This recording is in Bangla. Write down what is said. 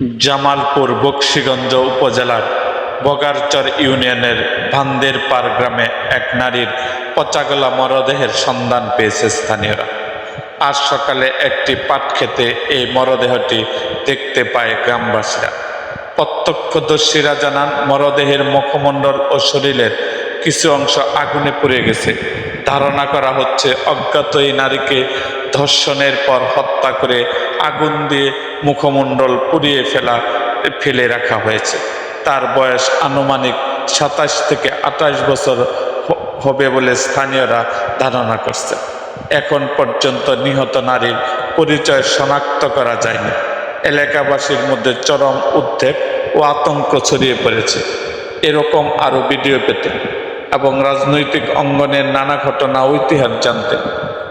জামালপুর বক্সিগঞ্জ উপজেলার বগারচর ইউনিয়নের ভান্দের পার গ্রামে এক নারীর পচাগলা মরদেহের সন্ধান পেয়েছে স্থানীয়রা। আজ সকালে একটি পাট খেতে এই মরদেহটি দেখতে পায় গ্রামবাসীরা। প্রত্যক্ষদর্শীরা জানান, মরদেহের মুখমণ্ডল ও শরীরের কিছু অংশ আগুনে পুড়ে গেছে। ধারণা করা হচ্ছে, অজ্ঞাত এই নারীকে ধর্ষণের পর হত্যা করে আগুন দিয়ে মুখমণ্ডল পুড়িয়ে ফেলা, ফেলে রাখা হয়েছে। তার বয়স আনুমানিক সাতাশ থেকে আঠাশ বছর হবে বলে স্থানীয়রা ধারণা করছে। এখন পর্যন্ত নিহত নারীর পরিচয় শনাক্ত করা যায়নি। এলাকাবাসীর মধ্যে চরম উদ্বেগ ও আতঙ্ক ছড়িয়ে পড়েছে। এরকম আরও ভিডিও পেতে এবং রাজনৈতিক অঙ্গনের নানা ঘটনা ও ইতিহাস জানতে